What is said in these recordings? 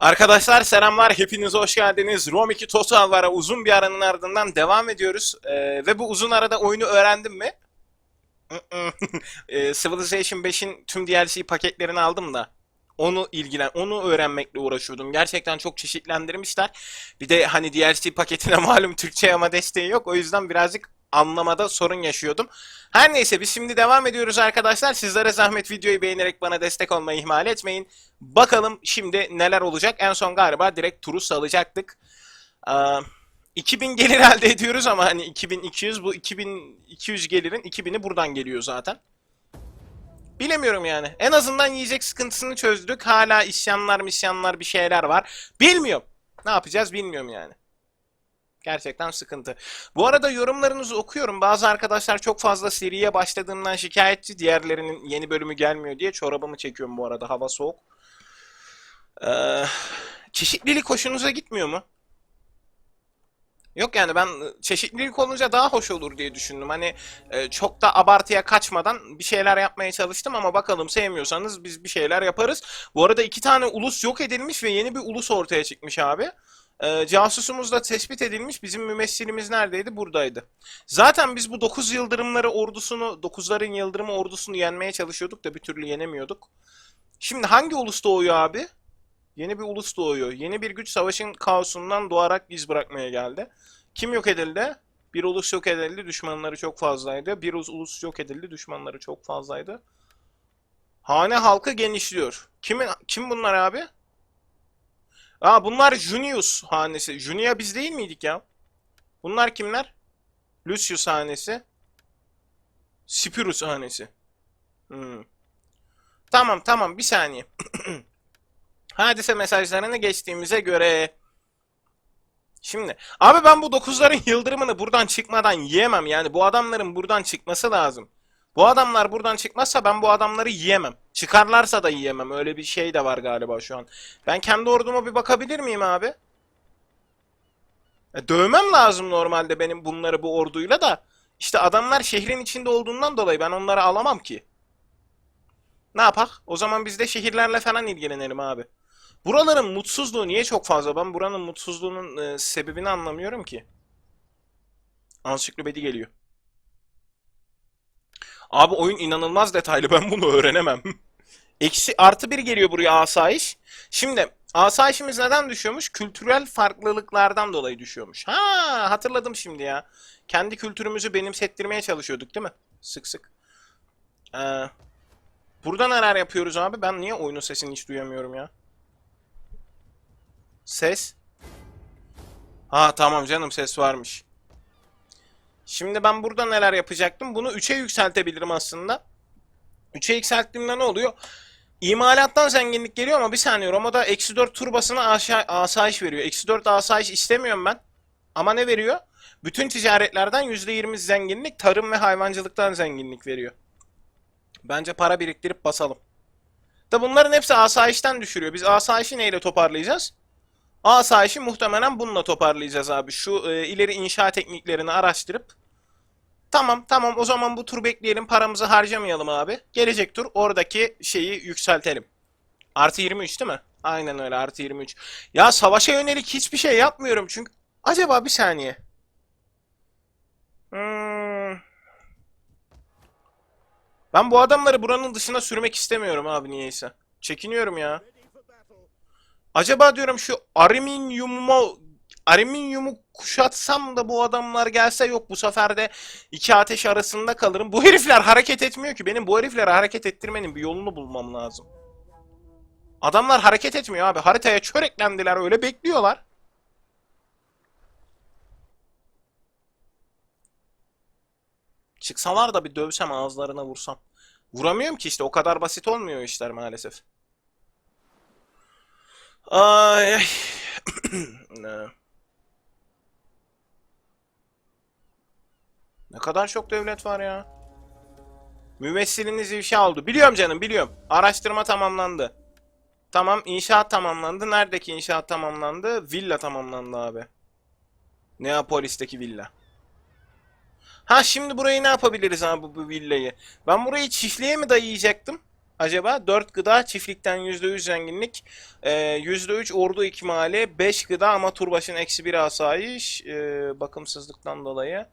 Arkadaşlar selamlar, hepiniz hoş geldiniz. Rom 2 Total War'a uzun bir aranın ardından devam ediyoruz. Ee, ve bu uzun arada oyunu öğrendim mi? Ee, Civilization 5'in tüm DLC paketlerini aldım da onu ilgilen, onu öğrenmekle uğraşıyordum. Gerçekten çok çeşitlendirmişler. Bir de hani DLC paketine malum Türkçe ama desteği yok. O yüzden birazcık anlamada sorun yaşıyordum. Her neyse biz şimdi devam ediyoruz arkadaşlar. Sizlere zahmet videoyu beğenerek bana destek olmayı ihmal etmeyin. Bakalım şimdi neler olacak. En son galiba direkt turu salacaktık. Ee, 2000 gelir elde ediyoruz ama hani 2200 bu 2200 gelirin 2000'i buradan geliyor zaten. Bilemiyorum yani. En azından yiyecek sıkıntısını çözdük. Hala isyanlar misyanlar bir şeyler var. Bilmiyorum. Ne yapacağız bilmiyorum yani. Gerçekten sıkıntı. Bu arada yorumlarınızı okuyorum. Bazı arkadaşlar çok fazla seriye başladığımdan şikayetçi. Diğerlerinin yeni bölümü gelmiyor diye çorabımı çekiyorum bu arada. Hava soğuk. Ee, çeşitlilik hoşunuza gitmiyor mu? Yok yani ben çeşitlilik olunca daha hoş olur diye düşündüm. Hani e, çok da abartıya kaçmadan bir şeyler yapmaya çalıştım ama bakalım sevmiyorsanız biz bir şeyler yaparız. Bu arada iki tane ulus yok edilmiş ve yeni bir ulus ortaya çıkmış abi. E, casusumuz da tespit edilmiş. Bizim mümessilimiz neredeydi? Buradaydı. Zaten biz bu 9 yıldırımları ordusunu, 9'ların yıldırımı ordusunu yenmeye çalışıyorduk da bir türlü yenemiyorduk. Şimdi hangi ulus doğuyor abi? Yeni bir ulus doğuyor. Yeni bir güç savaşın kaosundan doğarak iz bırakmaya geldi. Kim yok edildi? Bir ulus yok edildi, düşmanları çok fazlaydı. Bir ulus yok edildi, düşmanları çok fazlaydı. Hane halkı genişliyor. Kimin kim bunlar abi? Aa bunlar Junius hanesi. Junia biz değil miydik ya? Bunlar kimler? Lucius hanesi. Spirus hanesi. Hmm. Tamam tamam bir saniye. Hadise mesajlarını geçtiğimize göre. Şimdi abi ben bu 9'ların yıldırımını buradan çıkmadan yiyemem. Yani bu adamların buradan çıkması lazım. Bu adamlar buradan çıkmazsa ben bu adamları yiyemem. Çıkarlarsa da yiyemem. Öyle bir şey de var galiba şu an. Ben kendi orduma bir bakabilir miyim abi? E, dövmem lazım normalde benim bunları bu orduyla da. İşte adamlar şehrin içinde olduğundan dolayı ben onları alamam ki. Ne yapak? O zaman biz de şehirlerle falan ilgilenelim abi. Buraların mutsuzluğu niye çok fazla? Ben buranın mutsuzluğunun e, sebebini anlamıyorum ki. Ansiklopedi geliyor. Abi oyun inanılmaz detaylı. Ben bunu öğrenemem. Eksi artı bir geliyor buraya asayiş. Şimdi asayişimiz neden düşüyormuş? Kültürel farklılıklardan dolayı düşüyormuş. Ha hatırladım şimdi ya. Kendi kültürümüzü benimsettirmeye çalışıyorduk değil mi? Sık sık. Ee, burada neler yapıyoruz abi? Ben niye oyunun sesini hiç duyamıyorum ya? Ses. Ha tamam canım ses varmış. Şimdi ben burada neler yapacaktım? Bunu 3'e yükseltebilirim aslında. 3'e yükselttiğimde ne oluyor? İmalattan zenginlik geliyor ama bir saniye Roma'da eksi 4 turbasına asayiş veriyor. Eksi 4 asayiş istemiyorum ben. Ama ne veriyor? Bütün ticaretlerden %20 zenginlik, tarım ve hayvancılıktan zenginlik veriyor. Bence para biriktirip basalım. Da bunların hepsi asayişten düşürüyor. Biz asayişi neyle toparlayacağız? Asayişi muhtemelen bununla toparlayacağız abi. Şu e, ileri inşa tekniklerini araştırıp. Tamam tamam o zaman bu tur bekleyelim paramızı harcamayalım abi. Gelecek tur oradaki şeyi yükseltelim. Artı 23 değil mi? Aynen öyle artı 23. Ya savaşa yönelik hiçbir şey yapmıyorum çünkü. Acaba bir saniye. Hmm. Ben bu adamları buranın dışına sürmek istemiyorum abi niyeyse. Çekiniyorum ya. Acaba diyorum şu alüminyumu alüminyumu kuşatsam da bu adamlar gelse yok bu sefer de iki ateş arasında kalırım. Bu herifler hareket etmiyor ki. Benim bu herifleri hareket ettirmenin bir yolunu bulmam lazım. Adamlar hareket etmiyor abi. Haritaya çöreklendiler öyle bekliyorlar. Çıksalar da bir dövsem ağızlarına vursam. Vuramıyorum ki işte o kadar basit olmuyor işler maalesef. Ay ay. ne? Kadar çok devlet var ya. Mümessiliniz ifşa oldu. Biliyorum canım biliyorum. Araştırma tamamlandı. Tamam inşaat tamamlandı. Neredeki inşaat tamamlandı? Villa tamamlandı abi. Neapolis'teki villa. Ha şimdi burayı ne yapabiliriz abi bu villayı? Ben burayı çiftliğe mi dayayacaktım? acaba? 4 gıda çiftlikten %100 zenginlik. Ee, %3 ordu ikmali. 5 gıda ama tur eksi 1 asayiş. Ee, bakımsızlıktan dolayı.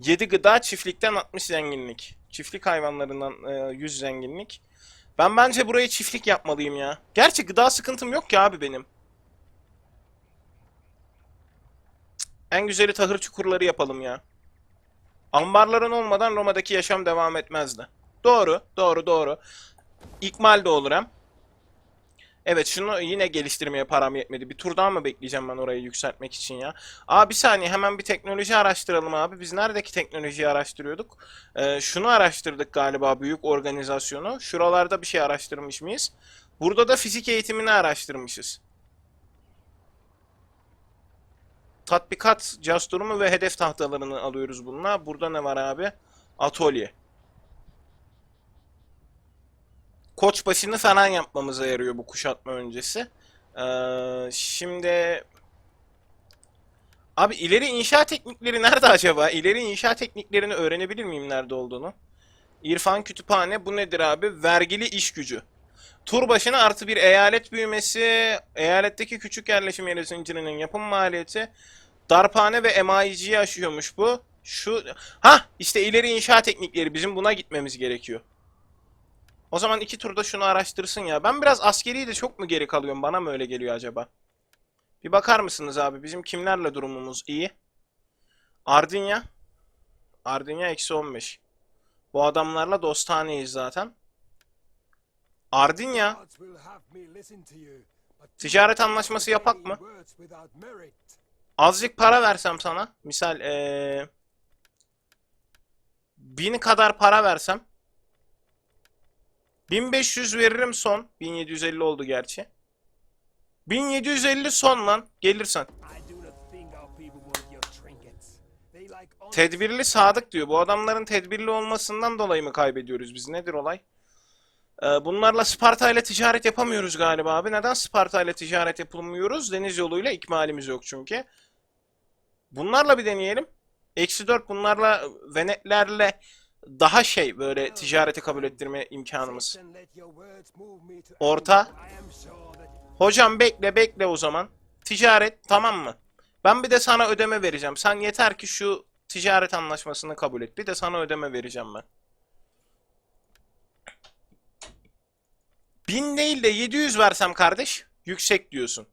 7 gıda çiftlikten 60 zenginlik. Çiftlik hayvanlarından e, 100 zenginlik. Ben bence burayı çiftlik yapmalıyım ya. Gerçi gıda sıkıntım yok ki abi benim. En güzeli tahır çukurları yapalım ya. Ambarların olmadan Roma'daki yaşam devam etmezdi. Doğru, doğru, doğru. İkmal de olur hem. Evet şunu yine geliştirmeye param yetmedi. Bir tur daha mı bekleyeceğim ben orayı yükseltmek için ya? Aa bir saniye hemen bir teknoloji araştıralım abi. Biz neredeki teknolojiyi araştırıyorduk? Ee, şunu araştırdık galiba büyük organizasyonu. Şuralarda bir şey araştırmış mıyız? Burada da fizik eğitimini araştırmışız. Tatbikat caz durumu ve hedef tahtalarını alıyoruz bununla. Burada ne var abi? Atölye. Koç başını falan yapmamıza yarıyor bu kuşatma öncesi. Ee, şimdi abi ileri inşa teknikleri nerede acaba? İleri inşa tekniklerini öğrenebilir miyim nerede olduğunu? İrfan Kütüphane bu nedir abi? Vergili iş gücü. Tur başına artı bir eyalet büyümesi, eyaletteki küçük yerleşim yeri zincirinin yapım maliyeti, darphane ve emayiciyi aşıyormuş bu. Şu, ha işte ileri inşa teknikleri bizim buna gitmemiz gerekiyor. O zaman iki turda şunu araştırsın ya. Ben biraz askeri de çok mu geri kalıyorum? Bana mı öyle geliyor acaba? Bir bakar mısınız abi? Bizim kimlerle durumumuz iyi? Ardinya. Ardinya eksi 15. Bu adamlarla dostaneyiz zaten. Ardinya. Ticaret anlaşması yapak mı? Azıcık para versem sana. Misal ee, bin kadar para versem. 1500 veririm son. 1750 oldu gerçi. 1750 son lan. Gelirsen. Tedbirli sadık diyor. Bu adamların tedbirli olmasından dolayı mı kaybediyoruz biz? Nedir olay? Ee, bunlarla Sparta ile ticaret yapamıyoruz galiba abi. Neden Sparta ile ticaret yapılmıyoruz? Deniz yoluyla ikmalimiz yok çünkü. Bunlarla bir deneyelim. Eksi 4 bunlarla Venetlerle daha şey böyle ticareti kabul ettirme imkanımız. Orta. Hocam bekle bekle o zaman. Ticaret tamam mı? Ben bir de sana ödeme vereceğim. Sen yeter ki şu ticaret anlaşmasını kabul et. Bir de sana ödeme vereceğim ben. 1000 değil de 700 versem kardeş. Yüksek diyorsun.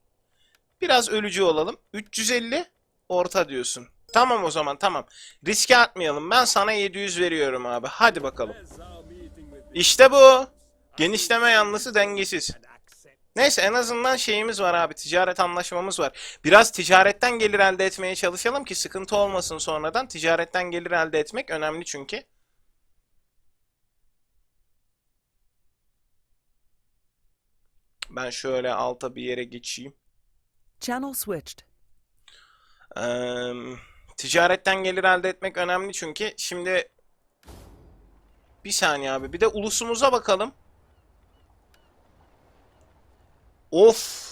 Biraz ölücü olalım. 350 orta diyorsun. Tamam o zaman tamam. Riske atmayalım. Ben sana 700 veriyorum abi. Hadi bakalım. İşte bu. Genişleme yanlısı dengesiz. Neyse en azından şeyimiz var abi. Ticaret anlaşmamız var. Biraz ticaretten gelir elde etmeye çalışalım ki sıkıntı olmasın sonradan. Ticaretten gelir elde etmek önemli çünkü. Ben şöyle alta bir yere geçeyim. Channel switched. Eee, ticaretten gelir elde etmek önemli çünkü şimdi bir saniye abi bir de ulusumuza bakalım. Of.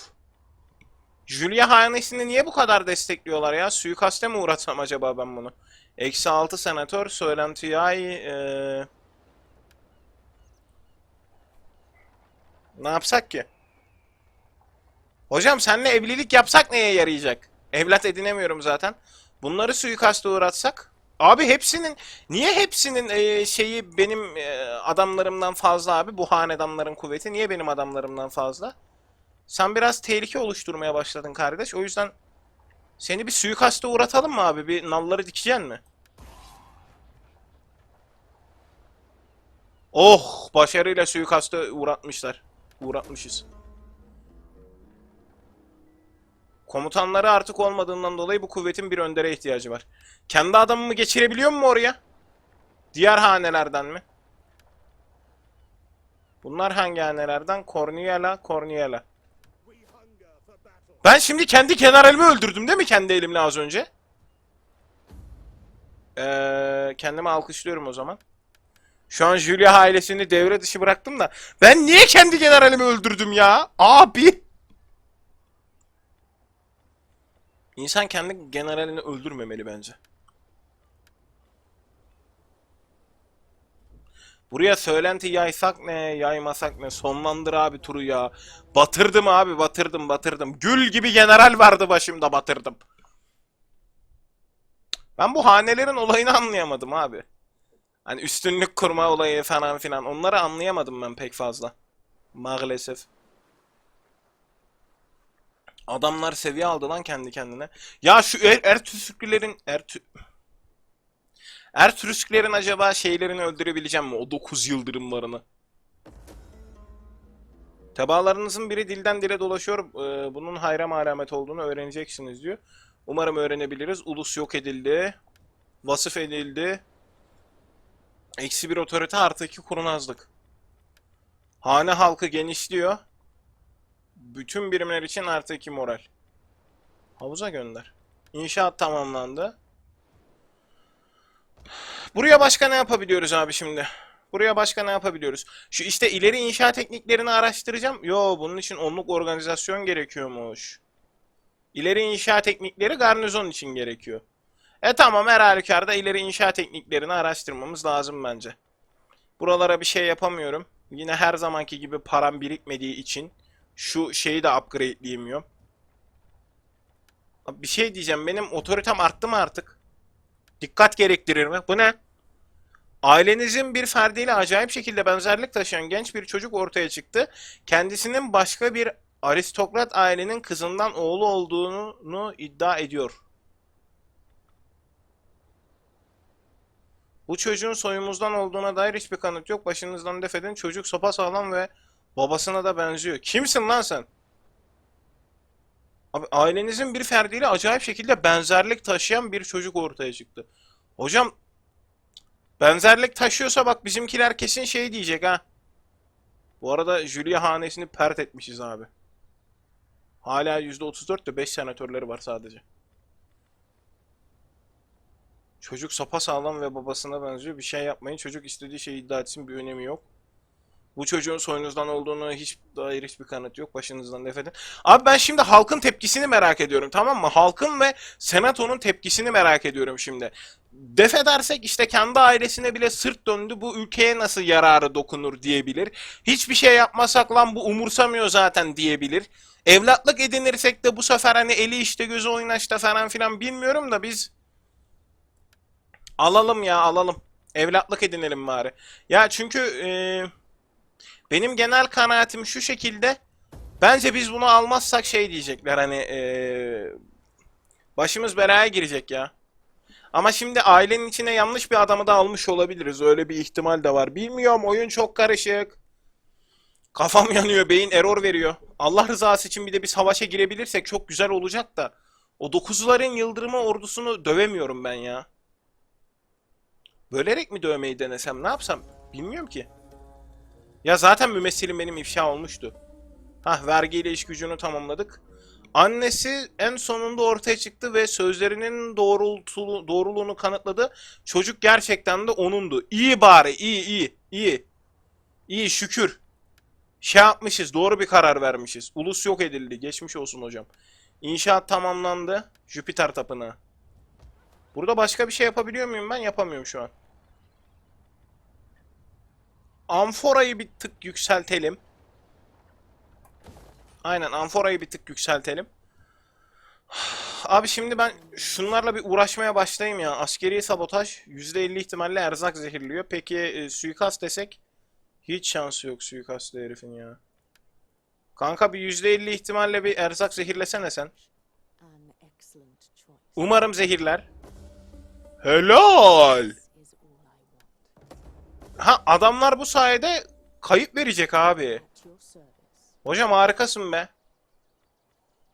Julia hanesini niye bu kadar destekliyorlar ya? Suikaste mi uğratsam acaba ben bunu? Eksi 6 senatör söylentiyi eee Ne yapsak ki? Hocam seninle evlilik yapsak neye yarayacak? Evlat edinemiyorum zaten. Bunları suikaste uğratsak. Abi hepsinin niye hepsinin e, şeyi benim e, adamlarımdan fazla abi? Bu hanedanların kuvveti niye benim adamlarımdan fazla? Sen biraz tehlike oluşturmaya başladın kardeş. O yüzden seni bir suikaste uğratalım mı abi? Bir nalları dikeceksin mi? Oh! Başarıyla suikaste uğratmışlar. Uğratmışız. Komutanları artık olmadığından dolayı bu kuvvetin bir öndere ihtiyacı var. Kendi adamımı geçirebiliyor mu oraya? Diğer hanelerden mi? Bunlar hangi hanelerden? Corniella, Corniella. Ben şimdi kendi generalimi öldürdüm değil mi kendi elimle az önce? Ee, kendimi alkışlıyorum o zaman. Şu an Julia ailesini devre dışı bıraktım da. Ben niye kendi generalimi öldürdüm ya? Abi! İnsan kendi generalini öldürmemeli bence. Buraya söylenti yaysak ne, yaymasak ne? Sonlandır abi turu ya. Batırdım abi, batırdım, batırdım. Gül gibi general vardı başımda, batırdım. Ben bu hanelerin olayını anlayamadım abi. Hani üstünlük kurma olayı falan filan. Onları anlayamadım ben pek fazla. Maalesef. Adamlar seviye aldı lan kendi kendine. Ya şu Er Ertürklerin Ertü Ertürklerin acaba şeylerini öldürebileceğim mi? O 9 yıldırımlarını. Tebalarınızın biri dilden dile dolaşıyor. Ee, bunun hayram alamet olduğunu öğreneceksiniz diyor. Umarım öğrenebiliriz. Ulus yok edildi. Vasıf edildi. Eksi bir otorite artı iki kurnazlık. Hane halkı genişliyor. Bütün birimler için artı iki moral. Havuza gönder. İnşaat tamamlandı. Buraya başka ne yapabiliyoruz abi şimdi? Buraya başka ne yapabiliyoruz? Şu işte ileri inşa tekniklerini araştıracağım. Yo bunun için onluk organizasyon gerekiyormuş. İleri inşa teknikleri garnizon için gerekiyor. E tamam her halükarda ileri inşa tekniklerini araştırmamız lazım bence. Buralara bir şey yapamıyorum. Yine her zamanki gibi param birikmediği için şu şeyi de upgradeleyemiyorum. Bir şey diyeceğim. Benim otoritem arttı mı artık? Dikkat gerektirir mi? Bu ne? Ailenizin bir ferdiyle acayip şekilde benzerlik taşıyan genç bir çocuk ortaya çıktı. Kendisinin başka bir aristokrat ailenin kızından oğlu olduğunu iddia ediyor. Bu çocuğun soyumuzdan olduğuna dair hiçbir kanıt yok. Başınızdan def edin. Çocuk sağlam ve babasına da benziyor. Kimsin lan sen? Abi ailenizin bir ferdiyle acayip şekilde benzerlik taşıyan bir çocuk ortaya çıktı. Hocam benzerlik taşıyorsa bak bizimkiler kesin şey diyecek ha. Bu arada Julia hanesini pert etmişiz abi. Hala %34 de 5 senatörleri var sadece. Çocuk sağlam ve babasına benziyor. Bir şey yapmayın. Çocuk istediği şeyi iddia etsin bir önemi yok. Bu çocuğun soyunuzdan olduğunu hiç dair hiçbir kanıt yok. Başınızdan def edin. Abi ben şimdi halkın tepkisini merak ediyorum tamam mı? Halkın ve senatonun tepkisini merak ediyorum şimdi. Def edersek işte kendi ailesine bile sırt döndü. Bu ülkeye nasıl yararı dokunur diyebilir. Hiçbir şey yapmasak lan bu umursamıyor zaten diyebilir. Evlatlık edinirsek de bu sefer hani eli işte gözü oynaşta falan filan bilmiyorum da biz alalım ya alalım. Evlatlık edinelim bari. Ya çünkü eee benim genel kanaatim şu şekilde. Bence biz bunu almazsak şey diyecekler hani eee, başımız belaya girecek ya. Ama şimdi ailenin içine yanlış bir adamı da almış olabiliriz. Öyle bir ihtimal de var. Bilmiyorum oyun çok karışık. Kafam yanıyor, beyin error veriyor. Allah rızası için bir de bir savaşa girebilirsek çok güzel olacak da. O dokuzların yıldırımı ordusunu dövemiyorum ben ya. Bölerek mi dövmeyi denesem ne yapsam bilmiyorum ki. Ya zaten mümessilim benim ifşa olmuştu. Hah vergiyle iş gücünü tamamladık. Annesi en sonunda ortaya çıktı ve sözlerinin doğruluğunu kanıtladı. Çocuk gerçekten de onundu. İyi bari, iyi, iyi, iyi. İyi şükür. Şey yapmışız, doğru bir karar vermişiz. Ulus yok edildi. Geçmiş olsun hocam. İnşaat tamamlandı. Jüpiter tapınağı. Burada başka bir şey yapabiliyor muyum ben? Yapamıyorum şu an. Amforayı bir tık yükseltelim. Aynen amforayı bir tık yükseltelim. Abi şimdi ben şunlarla bir uğraşmaya başlayayım ya. Askeri sabotaj %50 ihtimalle erzak zehirliyor. Peki e, suikast desek? Hiç şansı yok suikastlı herifin ya. Kanka bir %50 ihtimalle bir erzak zehirlesene sen. Umarım zehirler. Helal. Ha adamlar bu sayede kayıp verecek abi. Hocam harikasın be.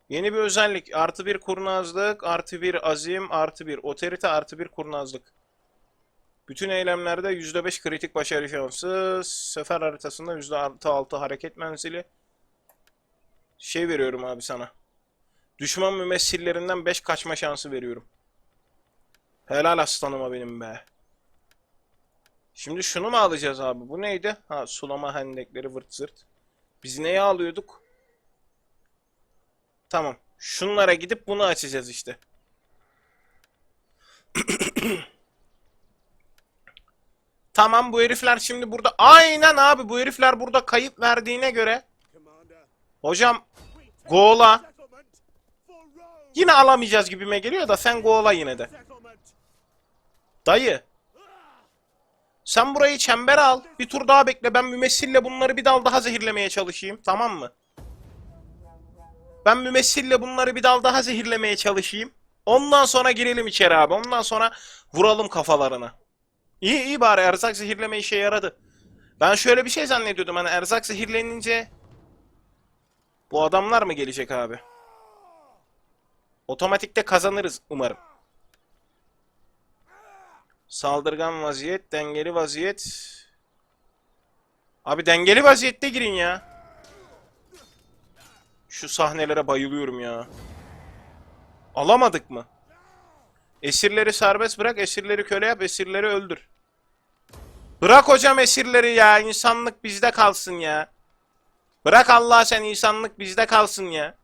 Yeni bir özellik. Artı bir kurnazlık, artı bir azim, artı bir otorite, artı bir kurnazlık. Bütün eylemlerde %5 kritik başarı şansı. Sefer haritasında %6 hareket menzili. Şey veriyorum abi sana. Düşman mümessillerinden 5 kaçma şansı veriyorum. Helal aslanıma benim be. Şimdi şunu mu alacağız abi? Bu neydi? Ha sulama hendekleri vırt zırt. Biz neye alıyorduk? Tamam. Şunlara gidip bunu açacağız işte. Tamam bu herifler şimdi burada. Aynen abi bu herifler burada kayıp verdiğine göre. Hocam Go'la. Yine alamayacağız gibime geliyor da sen Go'la yine de. Dayı. Sen burayı çembere al. Bir tur daha bekle. Ben mümessille bunları bir dal daha zehirlemeye çalışayım. Tamam mı? Ben mümessille bunları bir dal daha zehirlemeye çalışayım. Ondan sonra girelim içeri abi. Ondan sonra vuralım kafalarına. İyi iyi bari erzak zehirleme işe yaradı. Ben şöyle bir şey zannediyordum hani erzak zehirlenince bu adamlar mı gelecek abi? Otomatikte kazanırız umarım. Saldırgan vaziyet, dengeli vaziyet. Abi dengeli vaziyette girin ya. Şu sahnelere bayılıyorum ya. Alamadık mı? Esirleri serbest bırak, esirleri köle yap, esirleri öldür. Bırak hocam esirleri ya, insanlık bizde kalsın ya. Bırak Allah sen insanlık bizde kalsın ya.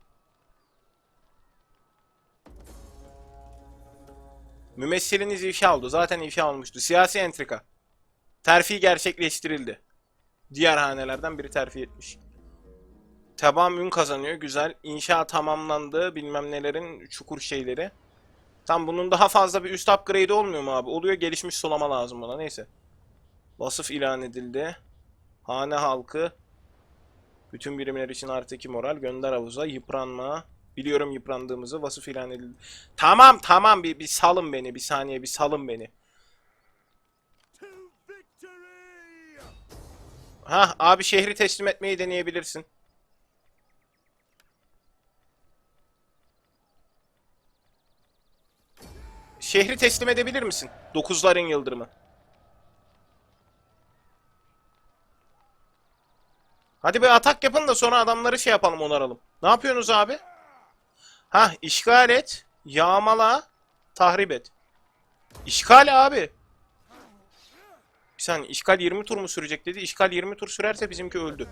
Mümessiliniz ifşa oldu. Zaten ifşa olmuştu. Siyasi entrika. Terfi gerçekleştirildi. Diğer hanelerden biri terfi etmiş. Taban ün kazanıyor. Güzel. İnşa tamamlandı. Bilmem nelerin çukur şeyleri. Tam bunun daha fazla bir üst upgrade olmuyor mu abi? Oluyor gelişmiş sulama lazım bana. Neyse. Vasıf ilan edildi. Hane halkı. Bütün birimler için artı 2 moral. Gönder havuza. Yıpranma. Biliyorum yıprandığımızı. Vasıf ilan edildi. Tamam tamam bir, bir salın beni. Bir saniye bir salın beni. Ha abi şehri teslim etmeyi deneyebilirsin. Şehri teslim edebilir misin? Dokuzların yıldırımı. Hadi bir atak yapın da sonra adamları şey yapalım onaralım. Ne yapıyorsunuz abi? Ha işgal et. Yağmala. Tahrip et. İşgal abi. Bir saniye işgal 20 tur mu sürecek dedi. İşgal 20 tur sürerse bizimki öldü.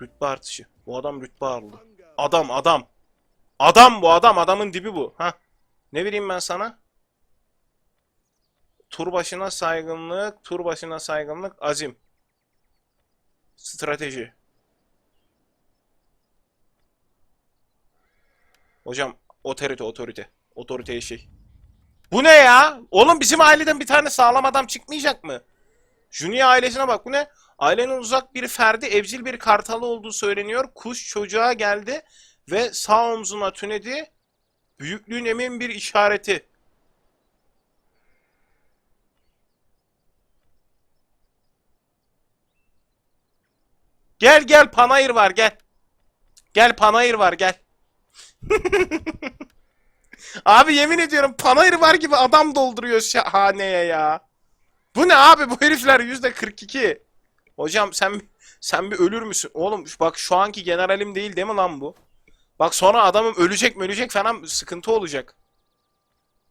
Rütbe artışı. Bu adam rütbe aldı. Adam adam. Adam bu adam. Adamın dibi bu. Ha. Ne bileyim ben sana? Tur başına saygınlık, tur başına saygınlık, azim. Strateji. Hocam otorite otorite. Otoriteye şey. Bu ne ya? Oğlum bizim aileden bir tane sağlam adam çıkmayacak mı? Junior ailesine bak bu ne? Ailenin uzak bir ferdi evcil bir kartalı olduğu söyleniyor. Kuş çocuğa geldi ve sağ omzuna tünedi. Büyüklüğün emin bir işareti. Gel gel panayır var gel. Gel panayır var gel. Abi yemin ediyorum panayır var gibi adam dolduruyor şahaneye ya. Bu ne abi bu herifler yüzde 42. Hocam sen sen bir ölür müsün? Oğlum bak şu anki generalim değil değil mi lan bu? Bak sonra adamım ölecek mi ölecek falan sıkıntı olacak.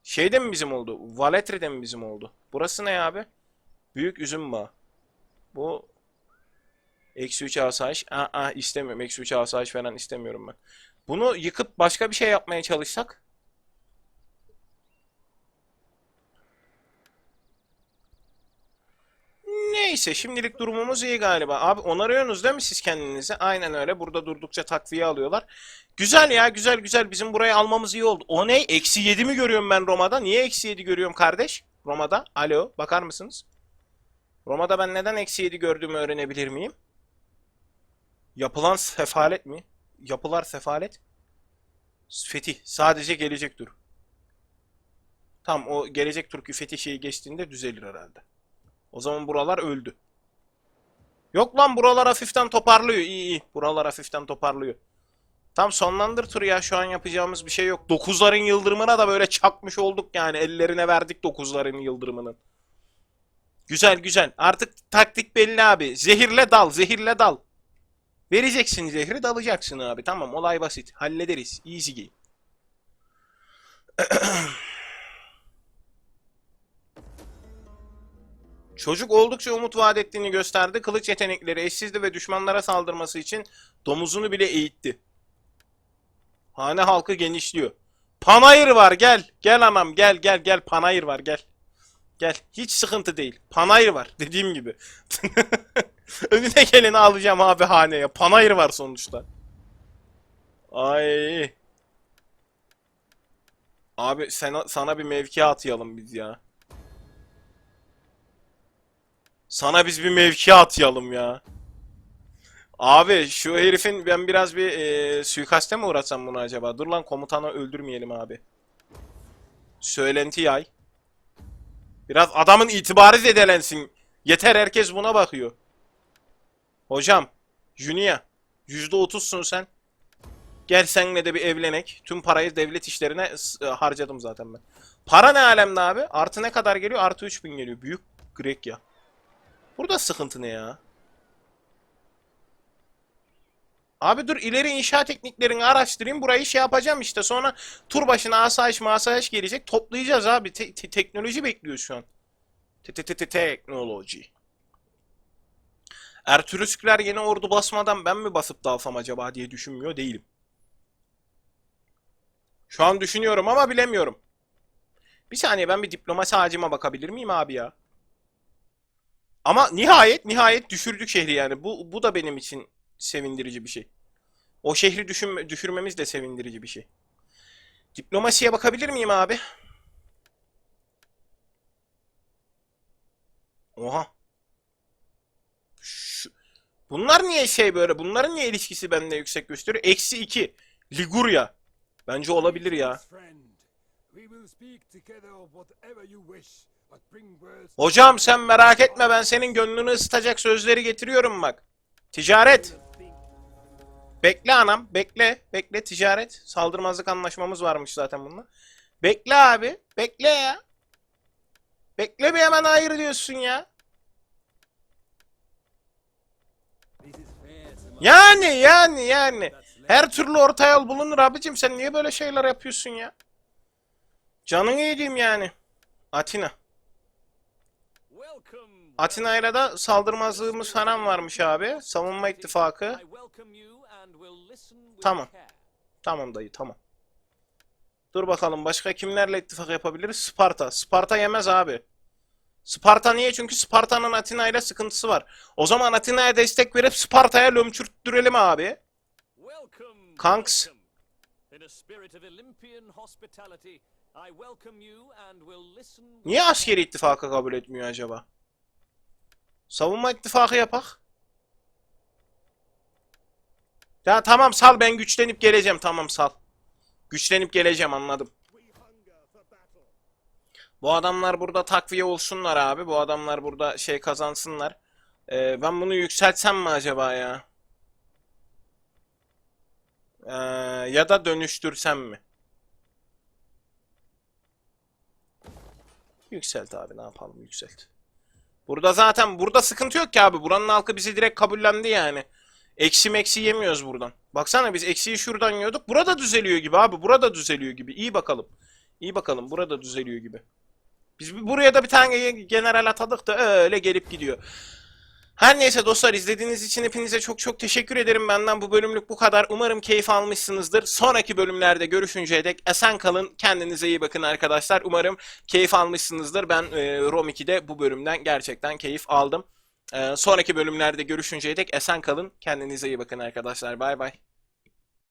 Şeyde mi bizim oldu? Valetre'de mi bizim oldu? Burası ne abi? Büyük üzüm bağı. Bu Eksi 3 asayiş. Aa, aa, istemiyorum. Eksi 3 asayiş falan istemiyorum ben. Bunu yıkıp başka bir şey yapmaya çalışsak. Neyse şimdilik durumumuz iyi galiba. Abi onarıyorsunuz değil mi siz kendinizi? Aynen öyle. Burada durdukça takviye alıyorlar. Güzel ya güzel güzel. Bizim burayı almamız iyi oldu. O ne? Eksi 7 mi görüyorum ben Roma'da? Niye eksi 7 görüyorum kardeş? Roma'da. Alo bakar mısınız? Roma'da ben neden eksi 7 gördüğümü öğrenebilir miyim? Yapılan sefalet mi? Yapılar sefalet. Fetih. Sadece gelecek tur. Tam o gelecek turki fetih şeyi geçtiğinde düzelir herhalde. O zaman buralar öldü. Yok lan buralar hafiften toparlıyor. İyi iyi. Buralar hafiften toparlıyor. Tam sonlandır turu ya. Şu an yapacağımız bir şey yok. Dokuzların yıldırımına da böyle çakmış olduk yani. Ellerine verdik dokuzların yıldırımının. Güzel güzel. Artık taktik belli abi. Zehirle dal. Zehirle dal. Vereceksin zehri dalacaksın abi. Tamam olay basit. Hallederiz. Easy game. Çocuk oldukça umut vaat ettiğini gösterdi. Kılıç yetenekleri eşsizdi ve düşmanlara saldırması için domuzunu bile eğitti. Hane halkı genişliyor. Panayır var gel. Gel anam gel gel gel panayır var gel. Gel. Hiç sıkıntı değil. Panayır var. Dediğim gibi. Önüne geleni alacağım abi haneye. Panayır var sonuçta. Ay. Abi sana, sana bir mevki atayalım biz ya. Sana biz bir mevki atayalım ya. Abi şu herifin ben biraz bir e, suikaste mi uğratsam bunu acaba? Dur lan komutanı öldürmeyelim abi. Söylenti yay. Biraz adamın itibarı zedelensin. Yeter herkes buna bakıyor. Hocam, Junior, yüzde otuzsun sen. Gel senle de bir evlenek. Tüm parayı devlet işlerine e, harcadım zaten ben. Para ne alemde abi? Artı ne kadar geliyor? Artı 3000 geliyor. Büyük Grek ya. Burada sıkıntı ne ya? Abi dur ileri inşa tekniklerini araştırayım. Burayı şey yapacağım işte. Sonra tur başına asayiş masayiş gelecek. Toplayacağız abi. Te- te- teknoloji bekliyor şu an. Te- te- te- te- Teknoloji. Ertuğrulskler yeni ordu basmadan ben mi basıp dalsam acaba diye düşünmüyor değilim. Şu an düşünüyorum ama bilemiyorum. Bir saniye ben bir diplomasi ağacıma bakabilir miyim abi ya? Ama nihayet nihayet düşürdük şehri yani. Bu bu da benim için sevindirici bir şey. O şehri düşün, düşürmemiz de sevindirici bir şey. Diplomasiye bakabilir miyim abi? Oha. Bunlar niye şey böyle? Bunların niye ilişkisi benimle yüksek gösteriyor? Eksi 2. Ligurya. Bence olabilir ya. Hocam sen merak etme ben senin gönlünü ısıtacak sözleri getiriyorum bak. Ticaret. Bekle anam bekle. Bekle ticaret. Saldırmazlık anlaşmamız varmış zaten bununla. Bekle abi. Bekle ya. Bekle bir hemen hayır diyorsun ya. Yani yani yani. Her türlü orta yol bulunur abicim. Sen niye böyle şeyler yapıyorsun ya? Canını yediğim yani. Atina. Atina'yla da saldırmazlığımız falan varmış abi. Savunma ittifakı. Tamam. Tamam dayı tamam. Dur bakalım başka kimlerle ittifak yapabiliriz? Sparta. Sparta yemez abi. Sparta niye? Çünkü Sparta'nın Atina ile sıkıntısı var. O zaman Atina'ya destek verip Sparta'ya lömçürttürelim abi. Kanks. Niye askeri ittifakı kabul etmiyor acaba? Savunma ittifakı yapak. Ya tamam sal ben güçlenip geleceğim tamam sal. Güçlenip geleceğim anladım. Bu adamlar burada takviye olsunlar abi. Bu adamlar burada şey kazansınlar. Ee, ben bunu yükseltsem mi acaba ya? Ee, ya da dönüştürsem mi? Yükselt abi ne yapalım yükselt. Burada zaten burada sıkıntı yok ki abi. Buranın halkı bizi direkt kabullendi yani. Eksi meksi yemiyoruz buradan. Baksana biz eksiği şuradan yiyorduk. Burada düzeliyor gibi abi. Burada düzeliyor gibi. İyi bakalım. İyi bakalım. Burada düzeliyor gibi. Biz buraya da bir tane general atadık da öyle gelip gidiyor. Her neyse dostlar izlediğiniz için hepinize çok çok teşekkür ederim. Benden bu bölümlük bu kadar. Umarım keyif almışsınızdır. Sonraki bölümlerde görüşünceye dek esen kalın. Kendinize iyi bakın arkadaşlar. Umarım keyif almışsınızdır. Ben e, Rom 2'de bu bölümden gerçekten keyif aldım. E, sonraki bölümlerde görüşünceye dek esen kalın. Kendinize iyi bakın arkadaşlar. Bay bay.